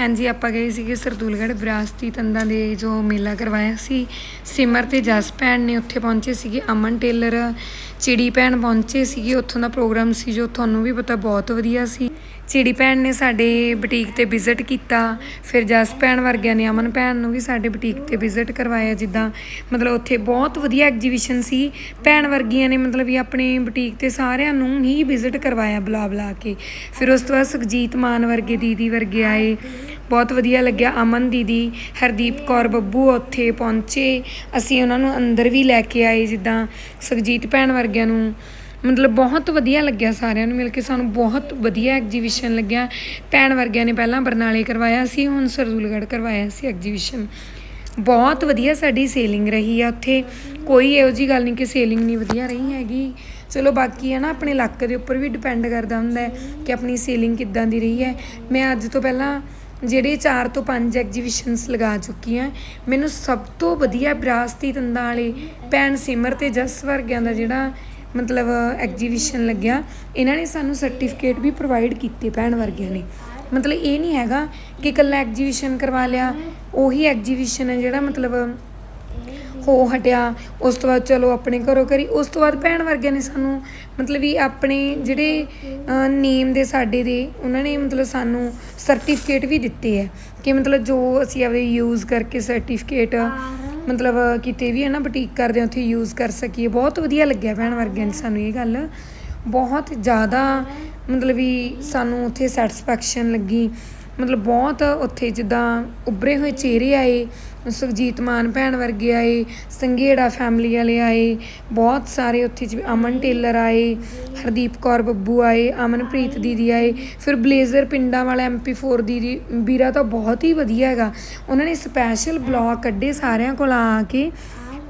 ਹਾਂਜੀ, ਆਪਾਂ ਗਏ ਸੀਗੇ ਸਰਦੂਲਗੜ੍ਹ ਵਿਰਾਸਤੀ ਤੰਦਾਂ ਦੇ ਜੋ ਮੇਲਾ ਕਰਵਾਇਆ ਸੀ। ਸਿਮਰ ਤੇ ਜਸ ਭੈਣ ਨੇ ਉੱਥੇ ਪਹੁੰਚੇ ਸੀਗੇ। ਅਮਨ ਟੇਲਰ, ਚਿੜੀ ਭੈਣ ਪਹੁੰਚੇ ਸੀਗੇ। ਉੱਥੋਂ ਦਾ ਪ੍ਰੋਗਰਾਮ ਸੀ ਜੋ ਤੁਹਾਨੂੰ ਵੀ ਪਤਾ ਬਹੁਤ ਵਧੀਆ ਸੀ। ਚਿੜੀ ਭੈਣ ਨੇ ਸਾਡੇ ਬੁਟੀਕ ਤੇ ਵਿਜ਼ਿਟ ਕੀਤਾ। ਫਿਰ ਜਸ ਭੈਣ ਵਰਗਿਆਂ ਨੇ ਅਮਨ ਭੈਣ ਨੂੰ ਵੀ ਸਾਡੇ ਬੁਟੀਕ ਤੇ ਵਿਜ਼ਿਟ ਕਰਵਾਇਆ ਜਿੱਦਾਂ ਮਤਲਬ ਉੱਥੇ ਬਹੁਤ ਵਧੀਆ ਐਗਜੀਬਿਸ਼ਨ ਸੀ। ਭੈਣ ਵਰਗੀਆਂ ਨੇ ਮਤਲਬ ਵੀ ਆਪਣੇ ਬੁਟੀਕ ਤੇ ਸਾਰਿਆਂ ਨੂੰ ਹੀ ਵਿਜ਼ਿਟ ਕਰਵਾਇਆ ਬੁਲਾ ਬੁਲਾ ਕੇ। ਫਿਰ ਉਸ ਤੋਂ ਬਾਅਦ ਸੁਖਜੀਤ ਮਾਨ ਵਰਗੇ ਦੀਦੀ ਵਰਗੇ ਆਏ। ਬਹੁਤ ਵਧੀਆ ਲੱਗਿਆ ਅਮਨ ਦੀਦੀ, ਹਰਦੀਪ ਕੌਰ ਬੱਬੂ ਉੱਥੇ ਪਹੁੰਚੇ। ਅਸੀਂ ਉਹਨਾਂ ਨੂੰ ਅੰਦਰ ਵੀ ਲੈ ਕੇ ਆਏ ਜਿੱਦਾਂ ਸੁਖਜੀਤ ਭੈਣ ਵਰਗਿਆਂ ਨੂੰ। ਮਤਲਬ ਬਹੁਤ ਵਧੀਆ ਲੱਗਿਆ ਸਾਰਿਆਂ ਨੂੰ ਮਿਲ ਕੇ, ਸਾਨੂੰ ਬਹੁਤ ਵਧੀਆ ਐਗਜੀਬਿਸ਼ਨ ਲੱਗਿਆ। ਭੈਣ ਵਰਗਿਆਂ ਨੇ ਪਹਿਲਾਂ ਬਰਨਾਲੇ ਕਰਵਾਇਆ ਸੀ, ਹੁਣ ਸਰਦੂਲਗੜ੍ਹ ਕਰਵਾਇਆ ਸੀ ਐਗਜੀਬਿਸ਼ਨ ਬਹੁਤ ਵਧੀਆ ਸਾਡੀ ਸੇਲਿੰਗ ਰਹੀ ਆ ਉੱਥੇ। ਕੋਈ ਇਹੋ ਜੀ ਗੱਲ ਨਹੀਂ ਕਿ ਸੇਲਿੰਗ ਨਹੀਂ ਵਧੀਆ ਰਹੀ ਹੈਗੀ। ਚਲੋ ਬਾਕੀ ਹੈ ਨਾ, ਆਪਣੇ ਲੱਕ ਦੇ ਉੱਪਰ ਵੀ ਡਿਪੈਂਡ ਕਰਦਾ ਹੁੰਦਾ ਹੈ ਕਿ ਆਪਣੀ ਸੇਲਿੰਗ ਕਿੱਦਾਂ ਦੀ ਰਹੀ ਹੈ। ਮੈਂ ਅੱਜ ਤੋਂ ਪਹਿਲਾਂ ਜਿਹੜੇ 4 ਤੋਂ 5 ਐਗਜੀਬਿਸ਼ਨਸ ਲਗਾ ਚੁੱਕੀ ਹਾਂ। ਮੈਨੂੰ ਸਭ ਤੋਂ ਵਧੀਆ ਵਿਰਾਸਤੀ ਤੰਦਾਂ ਵਾਲੇ ਭੈਣ ਸਿਮਰ ਤੇ ਜਸ ਵਰਗਿਆਂ ਦਾ ਜਿਹੜਾ ਮਤਲਬ ਐਗਜੀਬਿਸ਼ਨ ਲੱਗਿਆ। ਇਹਨਾਂ ਨੇ ਸਾਨੂੰ ਸਰਟੀਫਿਕੇਟ ਵੀ ਪ੍ਰੋਵਾਈਡ ਕੀਤੇ ਭੈਣ ਵਰਗਿਆਂ ਨੇ। ਮਤਲਬ ਇਹ ਨਹੀਂ ਹੈਗਾ ਕਿ ਇਕੱਲਾ ਐਗਜੀਬਿਸ਼ਨ ਕਰਵਾ ਲਿਆ, ਉਹੀ ਐਗਜੀਬਿਸ਼ਨ ਹੈ ਜਿਹੜਾ ਮਤਲਬ ਹੋ ਹਟਿਆ। ਉਸ ਤੋਂ ਬਾਅਦ ਚਲੋ ਆਪਣੇ ਘਰੋਂ ਕਰੀ। ਉਸ ਤੋਂ ਬਾਅਦ ਭੈਣ ਵਰਗਿਆਂ ਨੇ ਸਾਨੂੰ ਮਤਲਬ ਵੀ ਆਪਣੇ ਜਿਹੜੇ ਨੇਮ ਦੇ ਸਾਡੇ ਦੇ, ਉਹਨਾਂ ਨੇ ਮਤਲਬ ਸਾਨੂੰ ਸਰਟੀਫਿਕੇਟ ਵੀ ਦਿੱਤੇ ਹੈ। ਕਿ ਮਤਲਬ ਜੋ ਅਸੀਂ ਆਪਦੇ ਯੂਜ਼ ਕਰਕੇ ਸਰਟੀਫਿਕੇਟ ਮਤਲਬ ਕਿਤੇ ਵੀ ਹੈ ਨਾ ਬੁਟੀਕ ਕਰਦੇ ਉੱਥੇ ਯੂਜ਼ ਕਰ ਸਕੀਏ। ਬਹੁਤ ਵਧੀਆ ਲੱਗਿਆ ਭੈਣ ਵਰਗਿਆਂ ਨੇ ਸਾਨੂੰ ਇਹ ਗੱਲ। ਬਹੁਤ ਜ਼ਿਆਦਾ ਮਤਲਬ ਵੀ ਸਾਨੂੰ ਉੱਥੇ ਸੈਟੀਸਫੈਕਸ਼ਨ ਲੱਗੀ। ਮਤਲਬ ਬਹੁਤ ਉੱਥੇ ਜਿੱਦਾਂ ਉੱਭਰੇ ਹੋਏ ਚਿਹਰੇ ਆਏ, ਸੁਖਜੀਤ ਮਾਨ ਭੈਣ ਵਰਗੇ ਆਏ, ਸੰਘੇੜਾ ਫੈਮਿਲੀ ਵਾਲੇ ਆਏ, ਬਹੁਤ ਸਾਰੇ ਉੱਥੇ ਜਿਵੇਂ ਅਮਨ ਟੇਲਰ ਆਏ, ਹਰਦੀਪ ਕੌਰ ਬੱਬੂ ਆਏ, ਅਮਨਪ੍ਰੀਤ ਦੀਦੀ ਆਏ, ਫਿਰ ਬਲੇਜ਼ਰ ਪਿੰਡਾਂ ਵਾਲਾ MP4 ਦੀਦੀ, ਵੀਰਾ ਤਾਂ ਬਹੁਤ ਹੀ ਵਧੀਆ ਹੈਗਾ। ਉਹਨਾਂ ਨੇ ਸਪੈਸ਼ਲ ਬਲੌਗ ਕੱਢੇ ਸਾਰਿਆਂ ਕੋਲ ਆ ਕੇ,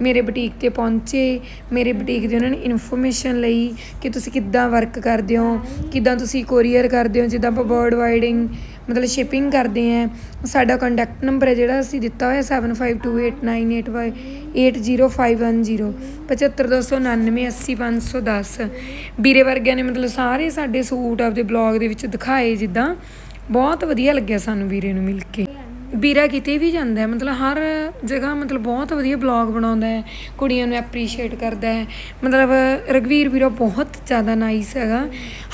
ਮੇਰੇ ਬੁਟੀਕ ਤੇ ਪਹੁੰਚੇ, ਮੇਰੇ ਬੁਟੀਕ ਦੇ ਉਹਨਾਂ ਨੇ ਇਨਫੋਰਮੇਸ਼ਨ ਲਈ ਕਿ ਤੁਸੀਂ ਕਿੱਦਾਂ ਵਰਕ ਕਰਦੇ ਹੋ, ਕਿੱਦਾਂ ਤੁਸੀਂ ਕੋਰੀਅਰ ਕਰਦੇ ਹੋ, ਜਿੱਦਾਂ ਆਪਾਂ ਬਰਡ ਵਾਈਡਿੰਗ ਮਤਲਬ ਸ਼ਿਪਿੰਗ ਕਰਦੇ ਆ ਸਾਡਾ ਕੰਟੈਕਟ ਨੰਬਰ ਹੈ ਜਿਹੜਾ ਅਸੀਂ ਦਿੱਤਾ ਹੋਇਆ 7528988050 75299 ਵੀਰੇ ਵਰਗਿਆਂ ਨੇ ਮਤਲਬ ਸਾਰੇ ਸਾਡੇ ਸੂਟ ਆਪਦੇ ਬਲੌਗ ਦੇ ਵਿੱਚ ਦਿਖਾਏ ਜਿੱਦਾਂ। ਬਹੁਤ ਵਧੀਆ ਲੱਗਿਆ ਸਾਨੂੰ ਵੀਰੇ ਨੂੰ ਮਿਲ ਕੇ। ਵੀਰਾ ਕਿਤੇ ਵੀ ਜਾਂਦਾ ਹੈ, ਮਤਲਬ ਹਰ ਜਗ੍ਹਾ ਮਤਲਬ ਬਹੁਤ ਵਧੀਆ ਬਲੌਗ ਬਣਾਉਂਦਾ ਹੈ, ਕੁੜੀਆਂ ਨੂੰ ਐਪਰੀਸ਼ੀਏਟ ਕਰਦਾ ਹੈ, ਮਤਲਬ ਰਗਵੀਰ ਵੀਰਾ ਬਹੁਤ ਜ਼ਿਆਦਾ ਨਾਈਸ ਹੈਗਾ।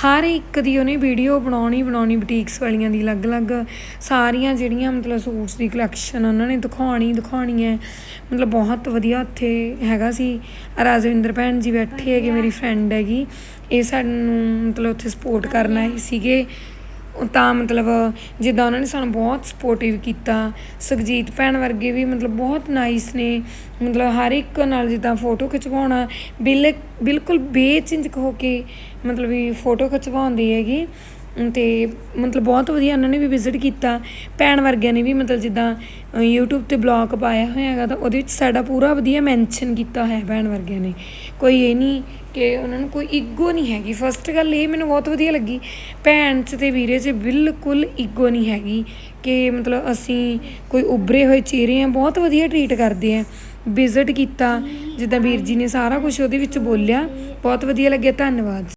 ਹਰ ਇੱਕ ਦੀ ਉਹਨੇ ਵੀਡੀਓ ਬਣਾਉਣੀ ਬਣਾਉਣੀ ਬੁਟੀਕਸ ਵਾਲੀਆਂ ਦੀ ਅਲੱਗ-ਅਲੱਗ, ਸਾਰੀਆਂ ਜਿਹੜੀਆਂ ਮਤਲਬ ਸੂਟਸ ਦੀ ਕਲੈਕਸ਼ਨ ਉਹਨਾਂ ਨੇ ਦਿਖਾਉਣੀ ਦਿਖਾਉਣੀ ਹੈ। ਮਤਲਬ ਬਹੁਤ ਵਧੀਆ ਉੱਥੇ ਹੈਗਾ ਸੀ। ਰਾਜਵਿੰਦਰ ਭੈਣ ਜੀ ਬੈਠੇ ਹੈਗੇ, ਮੇਰੀ ਫਰੈਂਡ ਹੈਗੀ, ਇਹ ਸਾਨੂੰ ਮਤਲਬ ਉੱਥੇ ਸਪੋਰਟ ਕਰਨ ਆਏ ਸੀਗੇ। ਤਾਂ ਮਤਲਬ ਜਿੱਦਾਂ ਉਹਨਾਂ ਨੇ ਸਾਨੂੰ ਬਹੁਤ ਸਪੋਰਟਿਵ ਕੀਤਾ। ਸੁਖਜੀਤ ਭੈਣ ਵਰਗੇ ਵੀ ਮਤਲਬ ਬਹੁਤ ਨਾਈਸ ਨੇ। ਮਤਲਬ ਹਰ ਇੱਕ ਨਾਲ ਜਿੱਦਾਂ ਫੋਟੋ ਖਿਚਵਾਉਣਾ, ਬਿਲ ਬਿਲਕੁਲ ਬੇਚਿੰਜਕ ਹੋ ਕੇ ਮਤਲਬ ਵੀ ਫੋਟੋ ਖਿਚਵਾਉਂਦੇ ਹੈਗੀ। ਤੇ ਮਤਲਬ ਬਹੁਤ ਵਧੀਆ ਉਹਨਾਂ ਨੇ ਵੀ ਵਿਜ਼ਿਟ ਕੀਤਾ। ਭੈਣ ਵਰਗਿਆਂ ਨੇ ਵੀ ਮਤਲਬ ਜਿੱਦਾਂ YouTube ਤੇ ਬਲੌਗ ਪਾਇਆ ਹੋਇਆ ਹੈਗਾ ਤਾਂ ਉਹਦੇ ਵਿੱਚ ਸਾਡਾ ਪੂਰਾ ਵਧੀਆ ਮੈਂਸ਼ਨ ਕੀਤਾ ਹੋਇਆ ਭੈਣ ਵਰਗਿਆਂ ਨੇ। ਕੋਈ ਇਹ ਨਹੀਂ ਕਿ ਉਹਨਾਂ ਨੂੰ ਕੋਈ ਈਗੋ ਨਹੀਂ ਹੈਗੀ। ਫਸਟ ਗੱਲ ਇਹ ਮੈਨੂੰ ਬਹੁਤ ਵਧੀਆ ਲੱਗੀ। ਭੈਣ 'ਚ ਤੇ ਵੀਰੇ 'ਚ ਬਿਲਕੁਲ ਈਗੋ ਨਹੀਂ ਹੈਗੀ ਕਿ ਮਤਲਬ ਅਸੀਂ ਕੋਈ ਉਭਰੇ ਹੋਏ ਚਿਹਰੇ ਆ ਬਹੁਤ ਵਧੀਆ ਟਰੀਟ ਕਰਦੇ ਆ ਵਿਜ਼ਿਟ ਕੀਤਾ, ਜਿੱਦਾਂ ਵੀਰ ਜੀ ਨੇ ਸਾਰਾ ਕੁਝ ਉਹਦੇ ਵਿੱਚ ਬੋਲਿਆ। ਬਹੁਤ ਵਧੀਆ ਲੱਗਿਆ, ਧੰਨਵਾਦ।